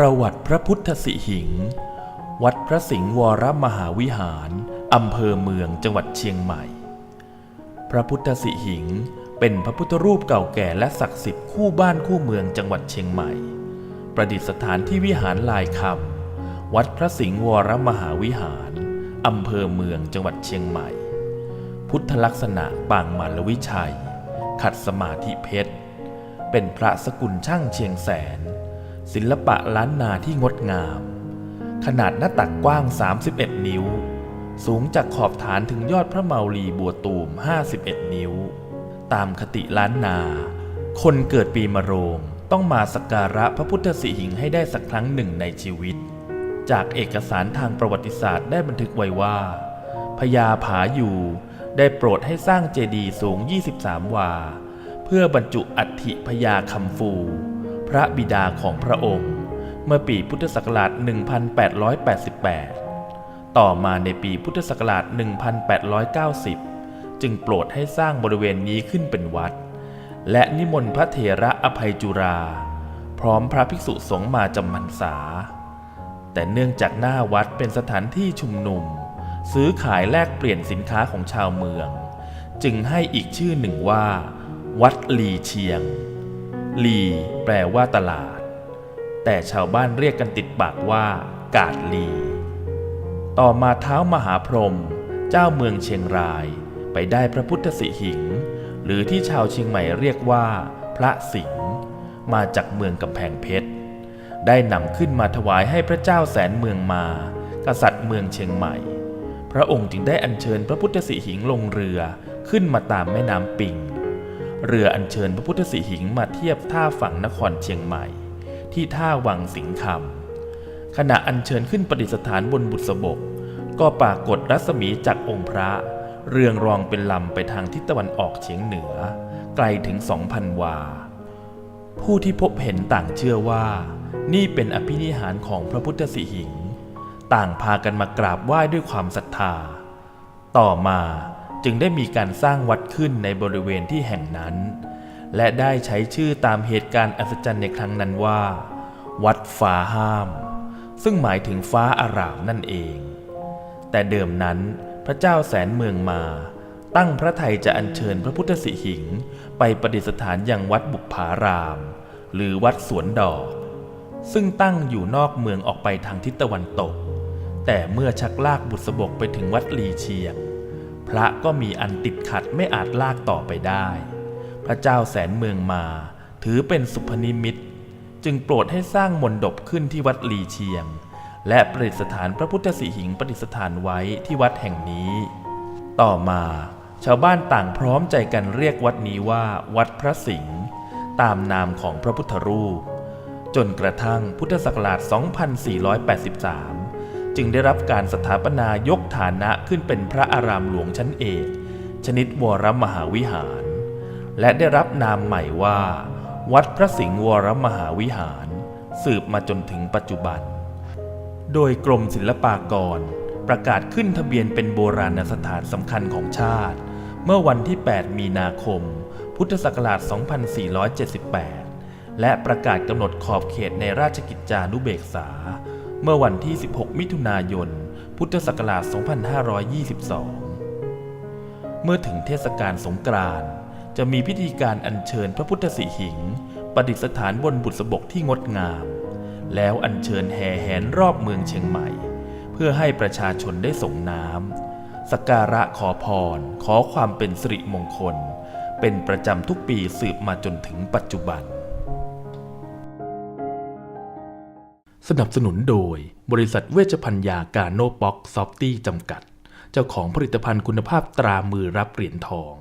ประวัติพระพุทธสิหิง วัดพระสิงห์วรมหาวิหาร อำเภอเมืองจังหวัดเชียงใหม่ พระพุทธสิหิง เป็นพระพุทธรูปเก่าแก่และศักดิ์สิทธิ์คู่บ้านคู่เมืองจังหวัดเชียงใหม่ ประดิษฐานที่วิหารลายคำวัดพระสิงห์วรมหาวิหาร อำเภอเมืองจังหวัดเชียงใหม่ พุทธลักษณะปางมารวิชัย ขัดสมาธิเพชร เป็นพระสกุลช่างเชียงแสน ศิลปะล้านนาที่งดงาม ขนาดหน้าตักกว้าง 31 นิ้ว สูงจากขอบฐานถึงยอดพระเมาลีบัวตูม 51 นิ้ว ตามคติล้านนา คนเกิดปีมะโรงต้องมาสักการะพระพุทธสิหิงให้ได้สักครั้งหนึ่งในชีวิต จากเอกสารทางประวัติศาสตร์ได้บันทึกไว้ว่าพญาผาอยู่ได้โปรดให้สร้างเจดีย์สูง 23 วา เพื่อบรรจุอัฐิพญาคำฟู พระบิดาของพระองค์ เมื่อปีพุทธศักราช 1888 ต่อมาในปีพุทธศักราช 1890 จึงโปรดให้สร้างบริเวณนี้ขึ้นเป็นวัด และนิมนต์พระเถระอภัยจุรา พร้อมพระภิกษุสงฆ์มาจำพรรษา แต่เนื่องจากหน้าวัดเป็นสถานที่ชุมนุม ซื้อขายแลกเปลี่ยนสินค้าของชาวเมือง จึงให้อีกชื่อหนึ่งว่า วัดลีเชียง ลีแปลว่าตลาด แต่ชาวบ้านเรียกกันติดปากว่า กาดลี ต่อมาเท้ามหาพรหมเจ้าเมืองเชียงรายไปได้พระพุทธสิหิง หรือที่ชาวเชียงใหม่เรียกว่า พระสิงห์มาจากเมืองกำแพงเพชร ได้นำขึ้นมาถวายให้พระเจ้าแสนเมืองมา กษัตริย์เมืองเชียงใหม่ พระองค์จึงได้อัญเชิญพระพุทธสิหิงลงเรือขึ้นมาตามแม่น้ำปิง เรืออัญเชิญพระพุทธสิหิงมาเทียบท่าฝั่งนครเชียงใหม่ ที่ท่าวังสิงคำขณะอัญเชิญขึ้นประดิษฐานบนบุษบก ก็ปรากฏรัศมีจากองค์พระ เรืองรองเป็นลำไปทางทิศตะวันออกเฉียงเหนือ ไกลถึง2,000วา ผู้ที่พบเห็นต่างเชื่อว่า นี่เป็นอภินิหารของพระพุทธสิหิง ต่างพากันมากราบไหว้ด้วยความศรัทธา ต่อมา จึงได้มีการสร้างวัดขึ้นในบริเวณที่แห่งนั้น และได้ใช้ชื่อตามเหตุการณ์อัศจรรย์ในครั้งนั้นว่า วัดฟ้าห้าม ซึ่งหมายถึงฟ้าอารามนั่นเอง แต่เดิมนั้นพระเจ้าแสนเมืองมาตั้งพระไทยจะอัญเชิญพระพุทธสิหิง ไปประดิษฐานยังวัดบุพพาราม หรือวัดสวนดอก ซึ่งตั้งอยู่นอกเมืองออกไปทางทิศตะวันตก แต่เมื่อชักลากบุษบกไปถึงวัดลีเชียง พระก็มีอันติดขัดไม่อาจลากต่อไปได้ พระเจ้าแสนเมืองมาถือเป็นสุพนิมิต จึงโปรดให้สร้างมนดบขึ้นที่วัดลีเชียง และประดิษฐานพระพุทธสิหิงประดิษฐานไว้ที่วัดแห่งนี้ ต่อมาชาวบ้านต่างพร้อมใจกันเรียกวัดนี้ว่า วัดพระสิงห์ตามนามของพระพุทธรูป จนกระทั่งพุทธศักราช 2483 จึงได้รับการสถาปนายกฐานะขึ้นเป็นพระอารามหลวงชั้นเอกชนิดวรมหาวิหาร และได้รับนามใหม่ว่า วัดพระสิงห์วรมหาวิหาร สืบมาจนถึงปัจจุบัน โดยกรมศิลปากร ประกาศขึ้นทะเบียนเป็นโบราณสถานสำคัญของชาติ เมื่อวันที่ 8 มีนาคม พุทธศักราช 2478 และประกาศกำหนดขอบเขตในราชกิจจานุเบกษา เมื่อวันที่ 16 มิถุนายน พุทธศักราช 2522 เมื่อถึงเทศกาลสงกรานต์จะมีพิธีการอัญเชิญพระพุทธสิหิง ประดิษฐานบนบุษบกที่งดงาม แล้วอัญเชิญแห่แหนรอบเมืองเชียงใหม่ เพื่อให้ประชาชนได้ส่งน้ำสักการะขอพร ขอความเป็นสิริมงคล เป็นประจำทุกปีสืบมาจนถึงปัจจุบัน สนับสนุนโดย บริษัทเวชภัณฑ์ยาการโนบ็อกซอฟตี้จำกัด เจ้าของผลิตภัณฑ์คุณภาพตรามือรับเหรียญทอง